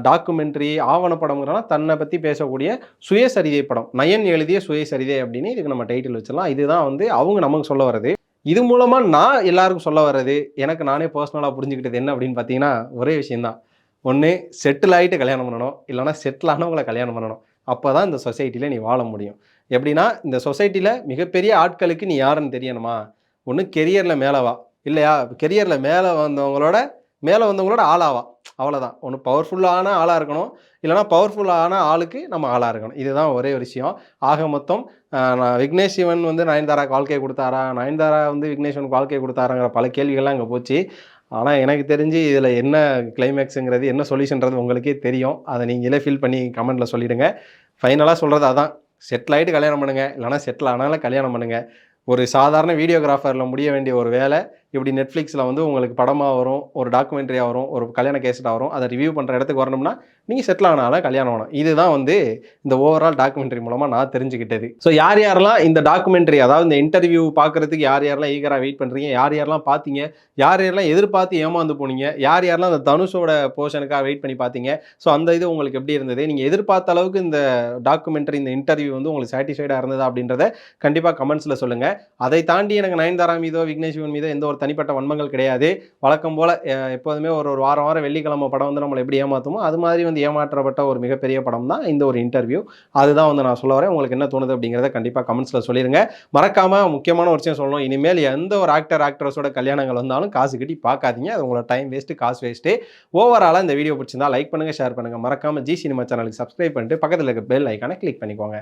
டாக்குமெண்ட்ரி ஆவணப்படம்ங்கிறனா தன்னை பற்றி பேசக்கூடிய சுயசரிதை படம். நயன் எழுதிய சுயசரிதை அப்படின்னு இதுக்கு நம்ம டைட்டில் வச்சிடலாம். இதுதான் வந்து அவங்க நமக்கு சொல்ல வர்றது. இது மூலமாக நான் எல்லாருக்கும் சொல்ல வர்றது. எனக்கு நானே பர்சனலாக புரிஞ்சுக்கிட்டது என்ன அப்படின்னு பார்த்தீங்கன்னா ஒரே விஷயந்தான் ஒன்று செட்டில் ஆகிட்டு கல்யாணம் பண்ணணும். இல்லைனா செட்டில் ஆனவங்களை கல்யாணம் பண்ணணும். அப்போ தான் இந்த சொசைட்டியில் நீ வாழ முடியும். எப்படின்னா இந்த சொசைட்டியில் மிகப்பெரிய ஆட்களுக்கு நீ யாருன்னு தெரியணுமா? ஒன்று கெரியரில் மேலே வா. இல்லையா? கெரியரில் மேலே வந்தவங்களோட மேலே வந்தவங்களோட ஆளாவா? அவ்வளோதான் ஒன்று பவர்ஃபுல்லான ஆளாக இருக்கணும். இல்லைனா பவர்ஃபுல்லான ஆளுக்கு நம்ம ஆளாக இருக்கணும். இதுதான் ஒரே ஒரு விஷயம். ஆக மொத்தம் நான் விக்னேஷ் சிவன் வந்து நயன்தாராக்கு வாழ்க்கையை கொடுத்தாரா? நயன்தாரா வந்து விக்னேஷ் சிவனுக்கு வாழ்க்கையை கொடுத்தாராங்கிற பல கேள்விகள்லாம் அங்கே போச்சு. ஆனால் எனக்கு தெரிஞ்சு இதில் என்ன கிளைமேக்ஸுங்கிறது என்ன சொல்யூஷன்றது உங்களுக்கே தெரியும். அதை நீங்களே ஃபில் பண்ணி கமெண்ட்டில் சொல்லிவிடுங்க ஃபைனலாக சொல்கிறது அதான். செட்டில் ஆகிட்டு கல்யாணம் பண்ணுங்கள் இல்லைனா செட்டில் ஆனாலும் கல்யாணம் பண்ணுங்கள் ஒரு சாதாரண வீடியோகிராஃபரில் முடிய வேண்டிய ஒரு வேலை இப்படி நெட்ஃப்ளிக்ஸில் வந்து உங்களுக்கு படமாக வரும் ஒரு டாக்குமெண்ட்ரியாக வரும் ஒரு கல்யாண கேசட்டாக வரும் அதை ரிவ்யூ பண்ணுற இடத்துக்கு வரணும்னா நீங்கள் செட்டில் ஆனாலும் கல்யாணம் ஆகணும். இதுதான் வந்து இந்த ஓவரால் டாக்குமெண்ட்ரி மூலமாக நான் தெரிஞ்சுக்கிட்டது. ஸோ யார் யாரெல்லாம் இந்த டாக்குமெண்ட்ரி அதாவது இந்த இன்டர்வியூ பார்க்குறதுக்கு யார் யாரெல்லாம் ஈகராக வெயிட் பண்ணுறீங்க யார் யாரெல்லாம் பார்த்தீங்க யார் யாரெல்லாம் எதிர்பார்த்து ஏமாந்து போனீங்க யார் யாரெல்லாம் அந்த தனுஷோட போர்ஷனுக்காக வெயிட் பண்ணி பார்த்தீங்க ஸோ அந்த இது உங்களுக்கு எப்படி இருந்தது? நீங்கள் எதிர்பார்த்த அளவுக்கு இந்த டாக்குமெண்ட்ரி இந்த இன்டர்வியூ வந்து உங்களுக்கு சாட்டிஸ்ஃபைடாக இருந்ததா அப்படின்றத கண்டிப்பாக கமெண்ட்ஸில் சொல்லுங்கள் அதை தாண்டி எனக்கு நயன்தாரா மீதோ விக்னேஷ்வன் மீதோ எந்த ஒரு தனிப்பட்ட வன்மங்கள் கிடையாது. வழக்கம் போல் எப்போதுமே ஒரு ஒரு வாரம் வாரம் வெள்ளிக்கிழமை படம் வந்து நம்மளை எப்படி ஏமாற்றுமோ அது மாதிரி வந்து ஏமாற்றப்பட்ட ஒரு மிகப்பெரிய படம் தான் இந்த ஒரு இன்டர்வியூ அதுதான் வந்து நான் சொல்ல வரேன். உங்களுக்கு என்ன தோணுது அப்படிங்கிறத கண்டிப்பாக கமெண்ட்ஸில் சொல்லிடுங்க மறக்காமல் முக்கியமான ஒரு விஷயம் சொல்லணும். இனிமேல் எந்த ஒரு ஆக்டர் ஆக்ட்ரஸோட கல்யாணங்கள் வந்தாலும் காசு கட்டி பார்க்காதீங்க. அது உங்களோட டைம் வேஸ்ட்டு காசு வேஸ்ட்டு ஓவராலாக இந்த வீடியோ பிடிச்சிருந்தா லைக் பண்ணுங்கள் ஷேர் பண்ணுங்கள் மறக்காமல் ஜி சினிமா சேனலுக்கு சப்ஸ்கிரைப் பண்ணிட்டு பக்கத்தில் இருக்க பெல் ஐக்கானை கிளிக் பண்ணிக்கோங்க.